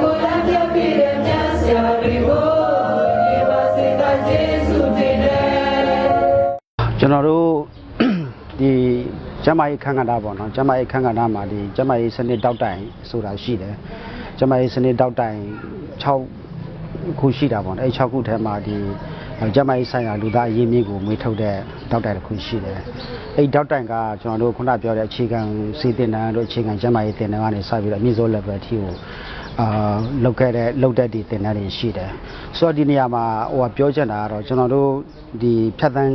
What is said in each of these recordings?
ကိုလမ်းပြပြတဲ့မြတ်ဆရာတွေကိုဒီပါစေတကျေးဇူးတင်တယ်ကျွန်တော်တို့ဒီကျမကြီးခန်းကဏ္ဍပေါ့နော်ကျမကြီးခန်းကဏ္ဍမှာဒီကျမကြီးစနစ်တောက်တိုင်ဆိုတာရှိတယ်ကျမကြီးစနစ်တောက်တိုင်6ခုရှိတာပေါ့နော်အဲ6ခုထဲမှာဒီ ကျမကြီးဆိုင်ရာလူသားအရင်းမြစ်ကိုမွေးထုတ်တဲ့တောက်တိုင်တစ်ခုရှိတယ်အဲတောက်တိုင်ကကျွန်တော်တို့ခုနပြောတဲ့အခြေခံစီတင်တန်းတို့အခြေခံကျမကြီးတင်တန်းကနေစပြီးတော့အမြင့်ဆုံး level အထိကိုအာလောက်ခဲ့တဲ့လောက်တဲ့ဒီတင်တန်းတွေရှိတယ်ဆိုတော့ဒီနေရာမှာဟိုကပြောချင်တာကတော့ကျွန်တော်တို့ဒီဖြတ်တန်း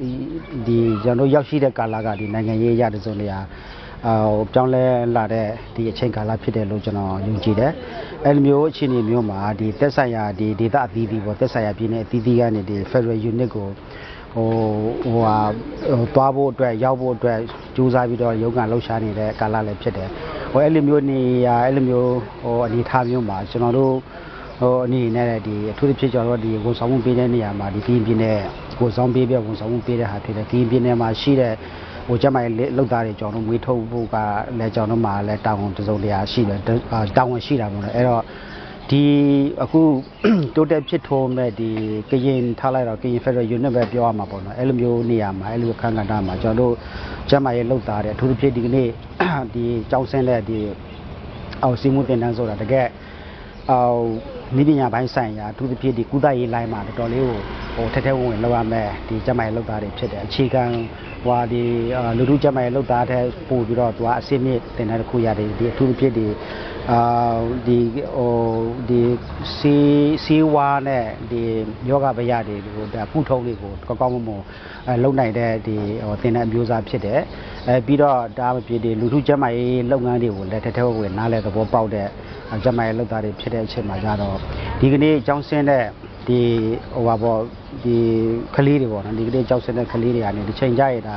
ဒီဒီကျွန်တော်တို့ရောက်ရှိတဲ့ကာလကဒီနိုင်ငံရေးရတဲ့စုံနေရာအာ ဟိုပြောင်းလဲလာတဲ့ဒီအချိန်ကာလဖြစ်တယ်လို့ကျွန်တော်ယုံကြည်တယ်အဲလိုမျိုးအခြေအနေမျိုးမှာဒီတက်ဆိုင်ရာဒီဒေတာအသီးသီးပေါ့တက်ဆိုင်ရာပြည်နယ်အသီးသီးကနေဒီ Federal Unit ကိုဟိုဟိုဟာဟိုသွားဖို့အတွက်ရောက်ဖို့အတွက်ကြိုးစားပြီးတော့ရုန်းကန်လှုပ်ရှားနေတဲ့ကာလလည်းဖြစ်တယ်။ဟိုအဲ့လိုမျိုးနေရာအဲ့လိုမျိုးဟိုအနေအထားမျိုးမှာကျွန်တော်တို့ဟိုအနေနဲ့ဒီအထူးသဖြင့်ကျွန်တော်တို့ဒီဝန်ဆောင်မှုပေးတဲ့နေရာမှာဒီကရင်ပြည်နယ်ကိုဆောင်ပေးပြဝန်ဆောင်မှုပေးတဲ့ဟာဖြစ်တယ်။ကရင်ပြည်နယ်မှာရှိတဲ့ ဟိုကျမရဲ့လောက်သားတွေကျွန်တော်တို့မွေးထုတ်ဖို့ကလည်းကျွန်တော်တို့မှာလည်းတာဝန်တစုံတရာရှိတယ်။အာတာဝန်ရှိတာပေါ့နော်။အဲ့တော့ဒီအခုတိုးတက်ဖြစ်ထွန်းမဲ့ဒီကရင်ထားလိုက်တော့ကရင် Federal Unit ပဲပြောရမှာပေါ့နော်အဲ့လိုမျိုးနေရာမှာအဲ့လိုအခန်းကဏ္ဍမှာကျွန်တော်တို့ကျမ်းမာရေးလောက်တာတဲ့အထူးသဖြင့်ဒီကနေ့ဒီကြောင်းစင်းတဲ့ဒီအောင်စီမှုတင်တန်းဆိုတာတကယ်အော င်နိပညာပိုင်းဆိုင်ရာအထူးသဖြင့်ဒီကုသရေးလိုင်းမှာတော်တော်လေးကိုဟိုထက်ထဲဝင်ဝင်လောက်ရမယ်ဒီကျမ်းမာရေးလောက်တာတွေဖြစ်တယ်အခြေခံဟွာဒီအာလူထုကျမ်းမာရေးလောက်တာတဲ့ပို့ပြီးတော့သူကအစစ်မြစ်တင်တဲ့တစ်ခုရတယ်ဒီအထူးသဖြင့်ဒီအာဒီဟိုဒီစီစီဝါနဲ့ဒီယောဂဗျာတွေကိုဒါကုထုံးတွေကိုကောင်းကောင်းမွန်မွန်အဲလုံနိုင်တဲ့ဒီဟိုသင်တဲ့အမျိုးအစားဖြစ်တယ်အဲပြီးတော့ဒါမဖြစ်ဒီလူထုကျန်းမာရေးလုပ်ငန်းတွေကိုလက်ထက်ထဲဝင်နားလဲသဘောပေါက်တဲ့ ကျမရဲ့လုပ်သားတွေဖြစ်တဲ့အချိန်မှာကြတော့ဒီကနေ့ကြောင်းဆင်းတဲ့ဒီဟိုပါပေါ့ဒီကလေးတွေပေါ့နော်ဒီကနေ့ကြောင်းဆင်းတဲ့ကလေးတွေကနေဒီချိန်ကြရတာ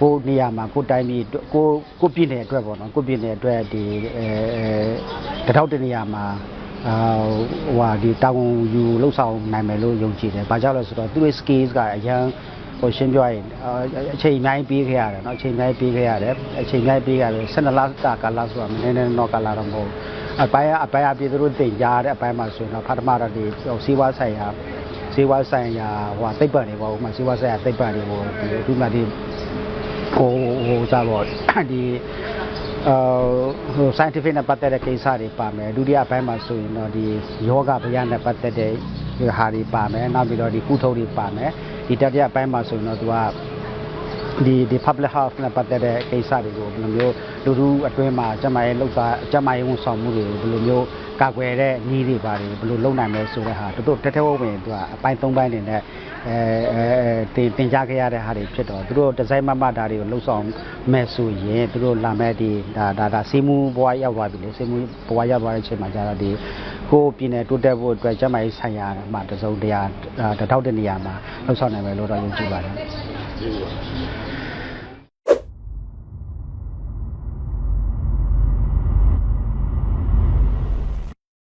ကိုနေရာမှာကိုတိုင်းပြည်ကိုကိုပြည်နယ်အတွက်ပေါ့နော်ကိုပြည်နယ်အတွက်ဒီအဲတထောက်တနေရာမှာအာဟိုဟာဒီတာဝန်ယူလှုပ်ဆောင်နိုင်မယ်လို့ယုံကြည်တယ်။ဘာကြောင့်လဲဆိုတော့သူ့ရဲ့ skills ကအရန်ဟိုရှင်းပြရင်အချိန်အများကြီးပေးခဲ့ရတယ်နော်အချိန်အများကြီးပေးခဲ့ရတယ်အချိန်အများကြီးပေးခဲ့ရတယ်12လတာကာလဆိုတာမနေနေတော့ကာလတော့မဟုတ်ဘူး အပိုင်းကအပိုင်းအပြည့်သူတို့တင်ကြတဲ့အပိုင်းမှာဆိုရင်တော့ဖတ်မတော့ဒီဟိုစီးပွားဆိုင်ရာစီးပွားဆိုင်ရာဟိုဟာသိပ္ပံတွေပေါ့ဥပမာစီးပွားဆိုင်ရာသိပ္ပံတွေကိုဒီဒီမှာဒီဟိုဟိုစားပေါ့ဒီအာဟို scientific နဲ့ပတ်သက်တဲ့ကိစ္စတွေပါမယ်ဒုတိယအပိုင်းမှာဆိုရင်တော့ဒီယောဂဗျာနဲ့ပတ်သက်တဲ့ဟာတွေပါမယ်နောက်ပြီးတော့ဒီကုထုံးတွေပါမယ်ဒီတတိယအပိုင်းမှာဆိုရင်တော့သူကဒီဒီ public health နဲ့ပတ်သက်တဲ့ကိစ္စတွေကိုဘယ်လိုမျိုး လူလူအတွင်းမှာကျန်းမာရေးလောက်သားကျန်းမာရေးဝန်ဆောင်မှုတွေကိုဘယ်လိုမျိုးကာကွယ်တဲ့နည်းတွေပါတယ်ဘယ်လိုလုပ်နိုင်မလဲဆိုတဲ့ဟာတို့တို့တက်တက်ဝဝင်သူကအပိုင်း၃ပိုင်းနေနဲ့အဲအဲတင်တင်ကြခဲ့ရတဲ့ဟာတွေဖြစ်တော့သူတို့ဒီဇိုင်းမမဒါတွေကိုလှုပ်ဆောင်မဲ့ဆိုရင်သူတို့လာမဲ့ဒီဒါဒါဒါစီမူဘွားရောက်သွားပြီလေစီမူဘွားရောက်သွားတဲ့အချိန်မှာကျတော့ဒီကိုပြည်နယ်တိုးတက်ဖို့အတွက်ကျန်းမာရေးဆိုင်ရာမှာတစုံတရာတထောက်တဲ့နေရာမှာလှုပ်ဆောင်နိုင်မယ်လို့တော့ယုံကြည်ပါတယ်